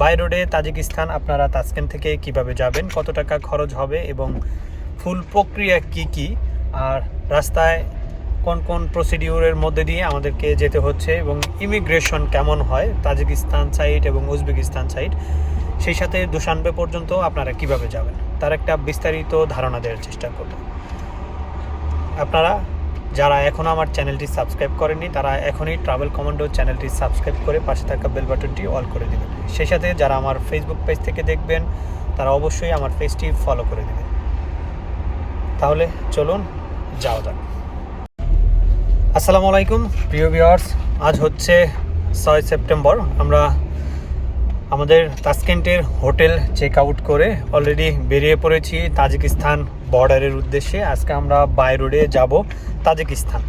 By রোডে Tajikistan, আপনারা তাজকেন থেকে কীভাবে যাবেন, কত টাকা খরচ হবে এবং ফুল প্রক্রিয়া কি কি, আর রাস্তায় কোন কোন প্রসিডিউরের মধ্যে দিয়ে আমাদেরকে যেতে হচ্ছে এবং ইমিগ্রেশন কেমন হয়, তাজিকিস্তান সাইড এবং উজবেকিস্তান সাইড সেই সাথে দুশানবে পর্যন্ত আপনারা কীভাবে যাবেন, তার একটা বিস্তারিত ধারণা দেওয়ার চেষ্টা করব। আপনারা যারা এখনও আমার চ্যানেলটি সাবস্ক্রাইব করেননি, তারা এখনই ট্রাভেল কমান্ডো চ্যানেলটি সাবস্ক্রাইব করে পাশে থাকা বেল বাটনটি অল করে দেবেন। সেই সাথে যারা আমার ফেসবুক পেজ থেকে দেখবেন, তারা অবশ্যই আমার পেজটি ফলো করে দেবেন। তাহলে চলুন যাওয়া যাক। আসসালামু আলাইকুম, প্রিয় ভিউয়ার্স আজ হচ্ছে ছয় সেপ্টেম্বর আমরা আমাদের তাসকেন্টের হোটেল চেক আউট করে অলরেডি বেরিয়ে পড়েছি তাজিকিস্তান বর্ডারের উদ্দেশ্যে। আজকে আমরা বাই রোডে যাব তাজিকিস্তান।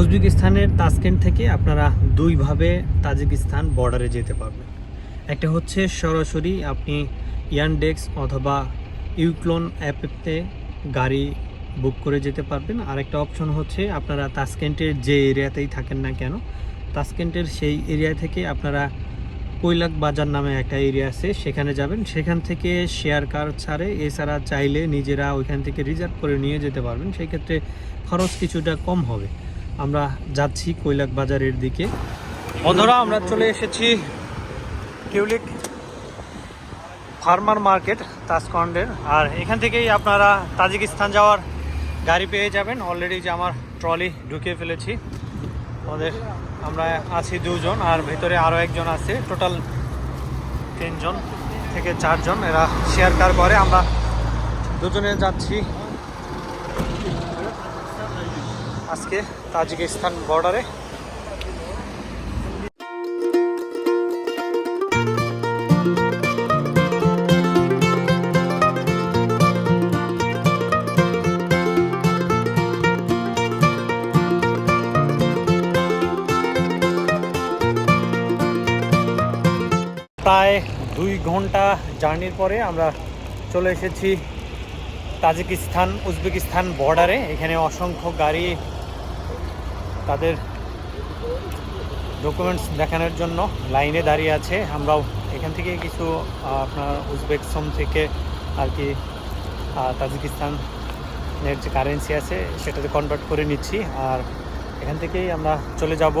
উজবেকিস্তানের তাসকেন্ট থেকে আপনারা দুইভাবে তাজিকিস্তান বর্ডারে যেতে পারবেন। একটা হচ্ছে সরাসরি আপনি ইয়ানডেক্স অথবা ইউক্লোন অ্যাপে গাড়ি বুক করে যেতে পারবেন। আরেকটা অপশন হচ্ছে আপনারা তাসকেন্টের যে এরিয়াতেই থাকেন না কেন, তাসকেন্টের সেই এরিয়া থেকে আপনারা কৈলাক বাজার নামে একটা এরিয়া আছে, সেখানে যাবেন। সেখান থেকে শেয়ার কার ছাড়ে, এছাড়া চাইলে নিজেরা ওইখান থেকে রিজার্ভ করে নিয়ে যেতে পারবেন। সেই ক্ষেত্রে খরচ কিছুটা কম হবে। আমরা যাচ্ছি কৈলাক বাজারের দিকে। বন্ধুরা আমরা চলে এসেছি টিউলিক ফার্মার মার্কেট তাসকন্ডের আর এখান থেকেই আপনারা তাজিকিস্তান যাওয়ার গাড়ি পেয়ে যাবেন। অলরেডি যে আমার ট্রলি ঢুকিয়ে ফেলেছি। আমাদের, আমরা আছি দুজন আর ভিতরে আরও একজন আছে। টোটাল তিনজন থেকে চারজন এরা শেয়ার কার করে। আমরা দুজনে যাচ্ছি। আজকে তাজিকিস্তান বর্ডারে প্রায় দুই ঘণ্টা জার্নির পরে আমরা চলে এসেছি তাজিকিস্তান, উজবেকিস্তান বর্ডারে। এখানে অসংখ্য গাড়ি তাদের ডকুমেন্টস দেখানোর জন্য লাইনে দাঁড়িয়ে আছে। আমরাও এখান থেকে কিছু আপনার উজবেকসম থেকে আর কি তাজিকিস্তানের যে কারেন্সি আছে, সেটাতে কনভার্ট করে নিচ্ছি। আর এখান থেকেই আমরা চলে যাব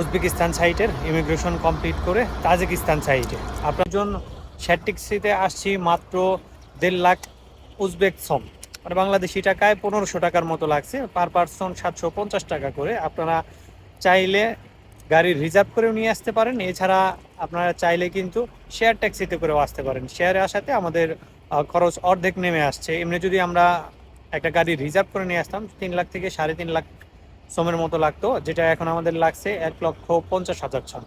উজবেকিস্তান সাইটের ইমিগ্রেশন কমপ্লিট করে তাজিকিস্তান সাইটে। আপনার জন্য শেয়ার ট্যাক্সিতে আসছি মাত্র দেড় লাখ উজবেক সম মানে বাংলাদেশি টাকায় পনেরোশো টাকার মতো লাগছে, পার পার্সন সাতশো পঞ্চাশ টাকা করে। আপনারা চাইলে গাড়ি রিজার্ভ করেও নিয়ে আসতে পারেন, এছাড়া আপনারা চাইলে কিন্তু শেয়ার ট্যাক্সিতে করেও আসতে পারেন। শেয়ারে আসাতে আমাদের খরচ অর্ধেক নেমে আসছে। এমনি যদি আমরা একটা গাড়ি রিজার্ভ করে নিয়ে আসতাম, তিন লাখ থেকে সাড়ে তিন লাখ সোমের মতো লাগতো, যেটা এখন আমাদের লাগছে এক লক্ষ পঞ্চাশ হাজার ছন।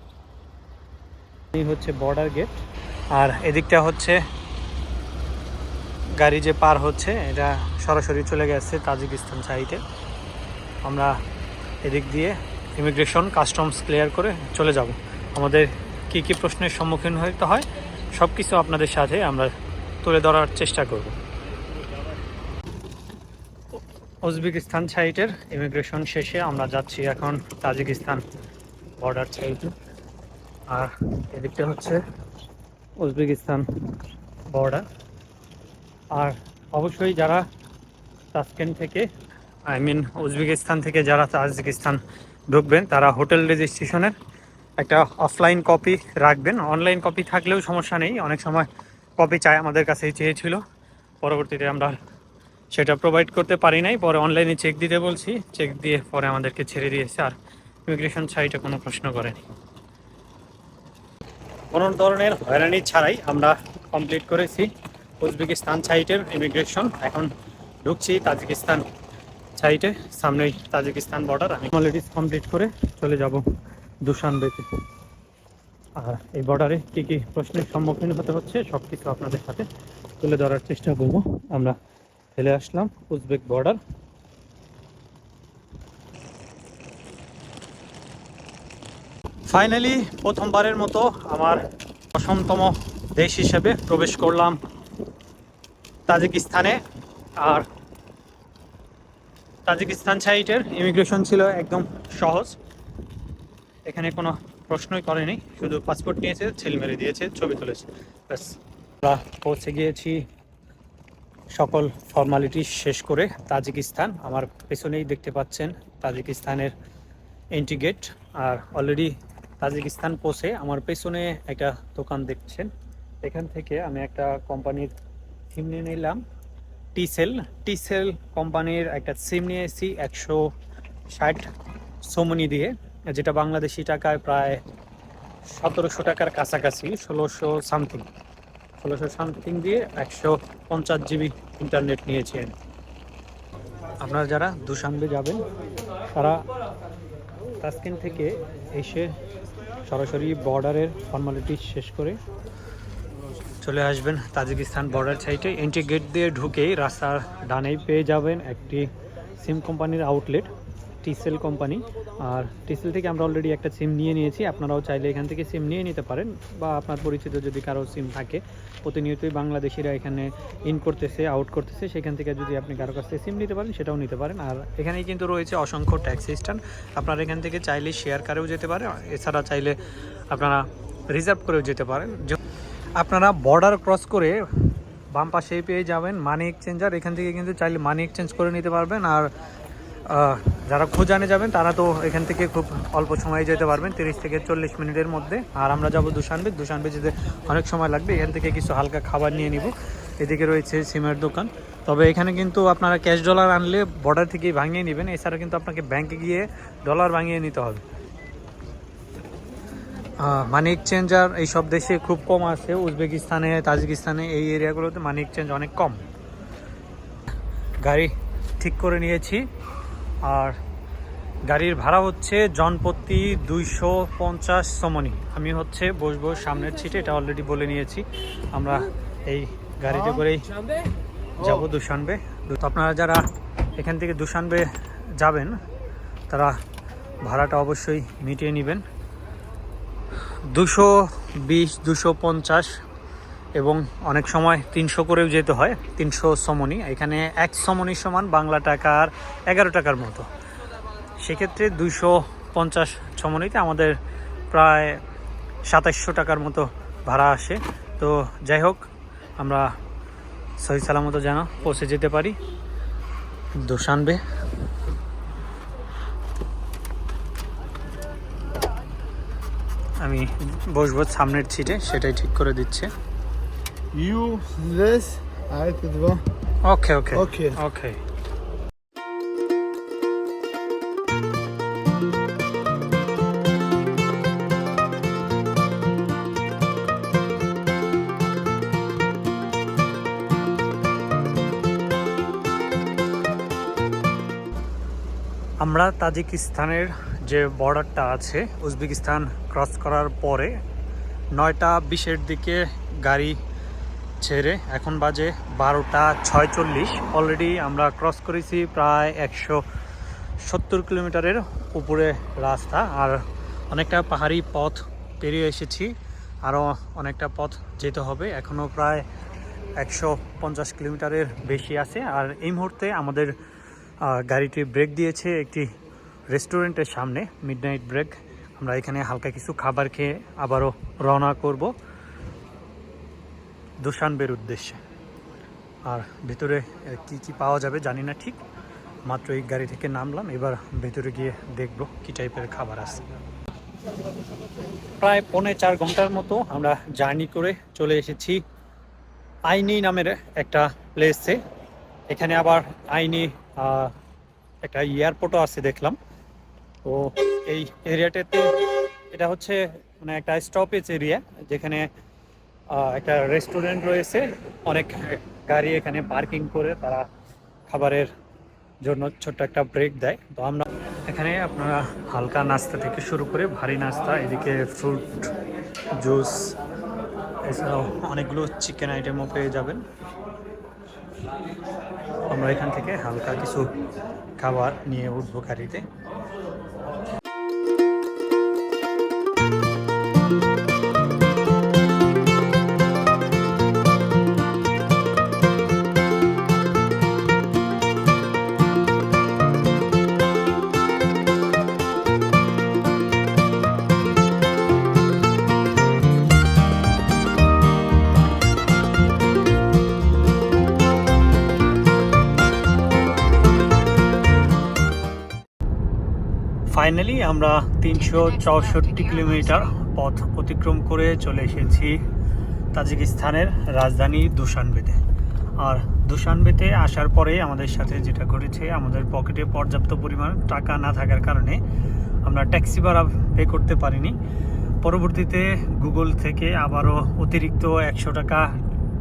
এই হচ্ছে বর্ডার গেট আর এদিকটা হচ্ছে গাড়ি যে পার হচ্ছে, এটা সরাসরি চলে গেছে তাজিকিস্তান সাইডে আমরা এদিক দিয়ে ইমিগ্রেশন কাস্টমস ক্লিয়ার করে চলে যাব। আমাদের কি কি প্রশ্নের সম্মুখীন হতে হয় সব কিছু আপনাদের সাথে আমরা তুলে ধরার চেষ্টা করব। উজবেকিস্তান সাইটের ইমিগ্রেশন শেষে আমরা যাচ্ছি এখন তাজিকিস্তান বর্ডার সাইডে আর এদিকটা হচ্ছে উজবেকিস্তান বর্ডার আর অবশ্যই যারা তাসকেন্ট থেকে আই মিন উজবেকিস্তান থেকে যারা তাজিকিস্তান ঢুকবেন, তারা হোটেল রেজিস্ট্রেশনের একটা অফলাইন কপি রাখবেন। অনলাইন কপি থাকলেও সমস্যা নেই। অনেক সময় কপি চাই আমাদের কাছেই চেয়েছিল। পরবর্তীতে আমরা সেটা প্রোভাইড করতে পারি নাই, পরে অনলাইনে চেক দিতে বলছি চেক দিয়ে পরে আমাদেরকে ছেড়ে দিয়েছে, আর ইমিগ্রেশন সাইটে কোনো প্রশ্ন করেনি। কোনো ধরনের হয়রানি ছাড়াই আমরা কমপ্লিট করেছি। উজবেকিস্তান সাইটের ইমিগ্রেশন এখন ঢুকছি তাজিকিস্তান সাইটে সামনেই তাজিকিস্তান বর্ডার আমি অলরেডি কমপ্লিট করে চলে যাব দুশানবেতে আর এই বর্ডারে কী কী প্রশ্নের সম্মুখীন হতে হচ্ছে সব কিছু আপনাদের সাথে তুলে ধরার চেষ্টা করব। আমরা ফেলে আসলাম উজবেক বর্ডার ফাইনালি প্রথমবারের মতো আমার দশমতম দেশ হিসেবে প্রবেশ করলাম তাজিকিস্তানে। আর তাজিকিস্তান সাইটের ইমিগ্রেশন ছিল একদম সহজ। এখানে কোনো প্রশ্নই করেনি, শুধু পাসপোর্ট নিয়েছে ছিল মেরে দিয়েছে, ছবি তুলেছে। ব্যাস পৌঁছে গিয়েছি সকল ফর্মালিটি শেষ করে তাজিকিস্তান। আমার পেছনেই দেখতে পাচ্ছেন তাজিকিস্তানের এন্ট্রি গেট আর অলরেডি তাজিকিস্তান পৌঁছে আমার পেছনে একটা দোকান দেখছেন। এখান থেকে আমি একটা কোম্পানির সিম নিয়ে নিলাম। টিসেল টিসেল কোম্পানির একটা সিম নিয়ে এসেছি একশো ষাট সোমনি দিয়ে, যেটা বাংলাদেশি টাকায় প্রায় সতেরোশো টাকার কাছাকাছি, ষোলোশো সামথিং ষোলোশো সামথিং দিয়ে একশো পঞ্চাশ জিবি ইন্টারনেট নিয়েছেন আপনারা যারা দুশানবে যাবেন, তারা তাস্কিন থেকে এসে সরাসরি বর্ডারের ফর্মালিটি শেষ করে চলে আসবেন তাজিকিস্তান বর্ডার সাইটে এন্ট্রি গেট দিয়ে ঢুকেই রাস্তার ডানেই পেয়ে যাবেন একটি সিম কোম্পানির আউটলেট টিসেল কোম্পানি আর টিসেল থেকে আমরা অলরেডি একটা সিম নিয়ে নিয়েছি। আপনারাও চাইলে এখান থেকে সিম নিয়ে নিতে পারেন বা আপনার পরিচিত যদি কারও সিম থাকে, প্রতিনিয়তই বাংলাদেশিরা এখানে ইন করতেছে আউট করতেছে, সেখান থেকে যদি আপনি কারও কাছ থেকে সিম নিতে পারেন, সেটাও নিতে পারেন। আর এখানেই কিন্তু রয়েছে অসংখ্য ট্যাক্সি স্ট্যান্ড আপনারা এখান থেকে চাইলে শেয়ার কারেও যেতে পারেন। এছাড়া চাইলে আপনারা রিজার্ভ করেও যেতে পারেন। আপনারা বর্ডার ক্রস করে বাম পাশেই পেয়ে যাবেন মানি এক্সচেঞ্জার এখান থেকে কিন্তু চাইলে মানি এক্সচেঞ্জ করে নিতে পারবেন। আর যারা খোঁজানে যাবেন, তারা তো এখান থেকে খুব অল্প সময়ে যেতে পারবেন, তিরিশ থেকে চল্লিশ মিনিটের মধ্যে। আর আমরা যাব দুশানবে দুশানবে যেতে অনেক সময় লাগবে। এখান থেকে কিছু হালকা খাবার নিয়ে নিব। এদিকে রয়েছে সিমের দোকান। তবে এখানে কিন্তু আপনারা ক্যাশ ডলার আনলে বর্ডার থেকেই ভাঙিয়ে নেবেন। এছাড়া কিন্তু আপনাকে ব্যাংকে গিয়ে ডলার ভাঙিয়ে নিতে হবে। মানি এক্সচেঞ্জার এইসব দেশে খুব কম আছে। উজবেকিস্তানে, তাজিকিস্তানে এই এরিয়াগুলোতে মানি এক্সচেঞ্জ অনেক কম। গাড়ি ঠিক করে নিয়েছি। আর গাড়ির ভাড়া হচ্ছে জনপ্রতি দুইশো পঞ্চাশ সমনি। আমি হচ্ছে বসবো সামনের সিটে এটা অলরেডি বলে নিয়েছি। আমরা এই গাড়িতে করেই যাব দুশানবে তো আপনারা যারা এখান থেকে দুশানবে যাবেন তারা ভাড়াটা অবশ্যই মিটিয়ে নেবেন। দুশো বিশ দুশো পঞ্চাশ এবং অনেক সময় তিনশো করেও যেতে হয়, তিনশো সমনি। এখানে এক সমনি সমান বাংলা টাকার এগারো টাকার মতো। সেক্ষেত্রে দুইশো পঞ্চাশ সমনিতে আমাদের প্রায় সাতাশশো টাকার মতো ভাড়া আসে। তো যাই হোক, আমরা সহি সালামতো যেন পৌঁছে যেতে পারি। দোসানবে আমি বসবো সামনের সিটে, সেটাই ঠিক করে দিচ্ছে। You this, I did one. Okay okay Okay. ওকে আমরা তাজিকিস্তানের যে বর্ডারটা আছে উজবেকিস্তান ক্রস করার পরে নয়টা বিশের দিকে গাড়ি ছেড়ে এখন বাজে বারোটা ছয়চল্লিশ। অলরেডি আমরা ক্রস করেছি প্রায় একশো সত্তর কিলোমিটারের উপরে রাস্তা, আর অনেকটা পাহাড়ি পথ পেরিয়ে এসেছি। আরও অনেকটা পথ যেতে হবে। এখনও প্রায় একশো পঞ্চাশ কিলোমিটারের বেশি আছে। আর এই মুহূর্তে আমাদের গাড়িটি ব্রেক দিয়েছে একটি রেস্টুরেন্টের সামনে। মিডনাইট ব্রেক আমরা এখানে হালকা কিছু খাবার খেয়ে আবারও রওনা করব। দুশানবের উদ্দেশ্যে। আর ভিতরে কি কি পাওয়া যাবে জানি না ঠিক। মাত্র এই গাড়ি থেকে নামলাম, এবার ভেতরে গিয়ে দেখব কি টাইপের খাবার আছে। প্রায় পৌনে চার ঘণ্টার মতো আমরা জার্নি করে চলে এসেছি আইনি নামের একটা প্লেসে এখানে আবার আইনি একটা এয়ারপোর্টও আছে দেখলাম। তো এই এরিয়াটাতে এটা হচ্ছে মানে একটা স্টপেজ এরিয়া যেখানে একটা রেস্টুরেন্ট রয়েছে। অনেক গাড়ি এখানে পার্কিং করে তারা খাবারের জন্য ছোট্ট একটা ব্রেক দেয়। তো আমরা এখানে আপনারা হালকা নাস্তা থেকে শুরু করে ভারী নাস্তা, এদিকে ফ্রুট জুস এছাড়াও অনেকগুলো চিকেন আইটেমও পেয়ে যাবেন। আমরা এখান থেকে হালকা কিছু খাবার নিয়ে উঠবো গাড়িতে। ফাইনালি আমরা তিনশো চৌষট্টি কিলোমিটার পথ অতিক্রম করে চলে এসেছি তাজিকিস্তানের রাজধানী দুশানবেতে। আর দুশানবেতে আসার পরে আমাদের সাথে যেটা ঘটেছে, আমাদের পকেটে পর্যাপ্ত পরিমাণ টাকা না থাকার কারণে আমরা ট্যাক্সি ভাড়া পে করতে পারিনি। পরবর্তীতে গুগল থেকে আবারও অতিরিক্ত একশো টাকা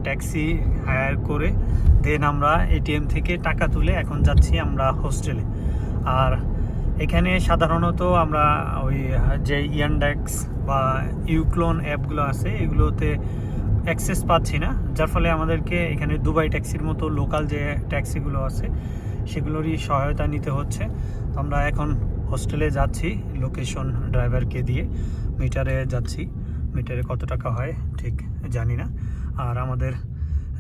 ট্যাক্সি হায়ার করে দেন আমরা এটিএম থেকে টাকা তুলে এখন যাচ্ছি আমরা হোস্টেলে। আর এখানে সাধারণত আমরা ওই, যে ইয়ানডেক্স বা ইউক্লোন অ্যাপগুলো আছে, এগুলোতে অ্যাক্সেস পাচ্ছি না। যার ফলে আমাদেরকে এখানে দুবাই ট্যাক্সির মতো লোকাল যে ট্যাক্সিগুলো আছে, সেগুলোরই সহায়তা নিতে হচ্ছে। আমরা এখন হোস্টেলে যাচ্ছি লোকেশন ড্রাইভারকে দিয়ে। মিটারে যাচ্ছি, মিটারে কত টাকা হয় ঠিক জানি না। আর আমাদের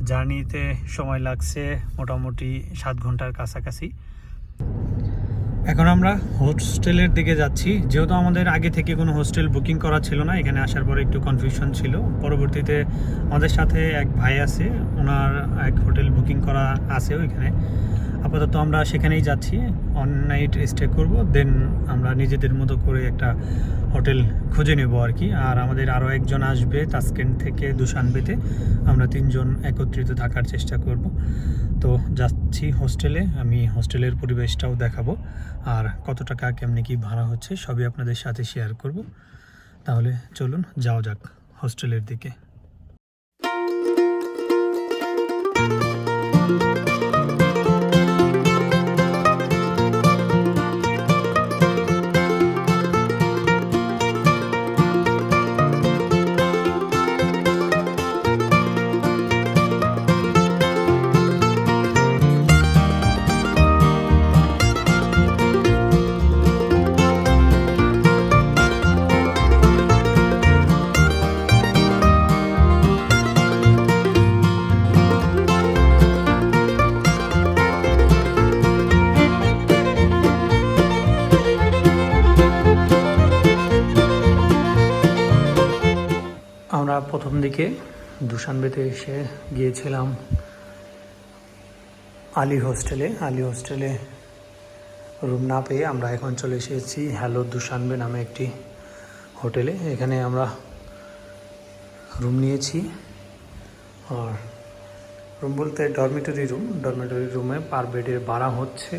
জার্নিতে সময় লাগছে মোটামুটি সাত ঘণ্টার কাছাকাছি। এখন আমরা হোস্টেলের দিকে যাচ্ছি। যেহেতু আমাদের আগে থেকে কোনো হোস্টেল বুকিং করা ছিল না, এখানে আসার পরে একটু কনফিউশন ছিল। পরবর্তীতে আমাদের সাথে এক ভাই আছে, ওনার এক হোটেল বুকিং করা আছে ওইখানে। আপাতত আমরা সেখানেই যাচ্ছি। অন নাইট স্টে করব দেন আমরা নিজেদের মতো করে একটা হোটেল খুঁজে নেব আর কি। আর আমাদের আরও একজন আসবে তাস্কেন্ট থেকে দুশানবেতে আমরা তিনজন একত্রিত থাকার চেষ্টা করব। তো যাচ্ছি হোস্টেলে আমি হোস্টেলের পরিবেশটাও দেখাবো। আর কত টাকা, কেমনি কি ভাড়া হচ্ছে, সবই আপনাদের সাথে শেয়ার করব। তাহলে চলুন, যাওয়া যাক হোস্টেলের দিকে। প্রথম দিকে দুশানবেতে এসে গিয়েছিলাম আলী হোস্টেলে। আলী হোস্টেলে রুম না পেয়ে আমরা এখন চলে এসেছি হ্যালো দুশানবে নামে একটি হোটেলে। এখানে আমরা রুম নিয়েছি। আর রুম বলতে ডরমিটরি রুম। ডরমিটরি রুমে পার বেডের ভাড়া হচ্ছে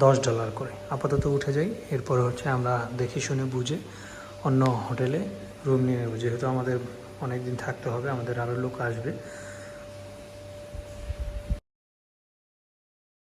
দশ ডলার করে। আপাতত উঠে যাই। এরপরে হচ্ছে আমরা দেখে শুনে বুঝে অন্য হোটেলে রুম নিয়ে নেব। যেহেতু আমাদের অনেক দিন থাকতে হবে আমাদের আরও লোক আসবে।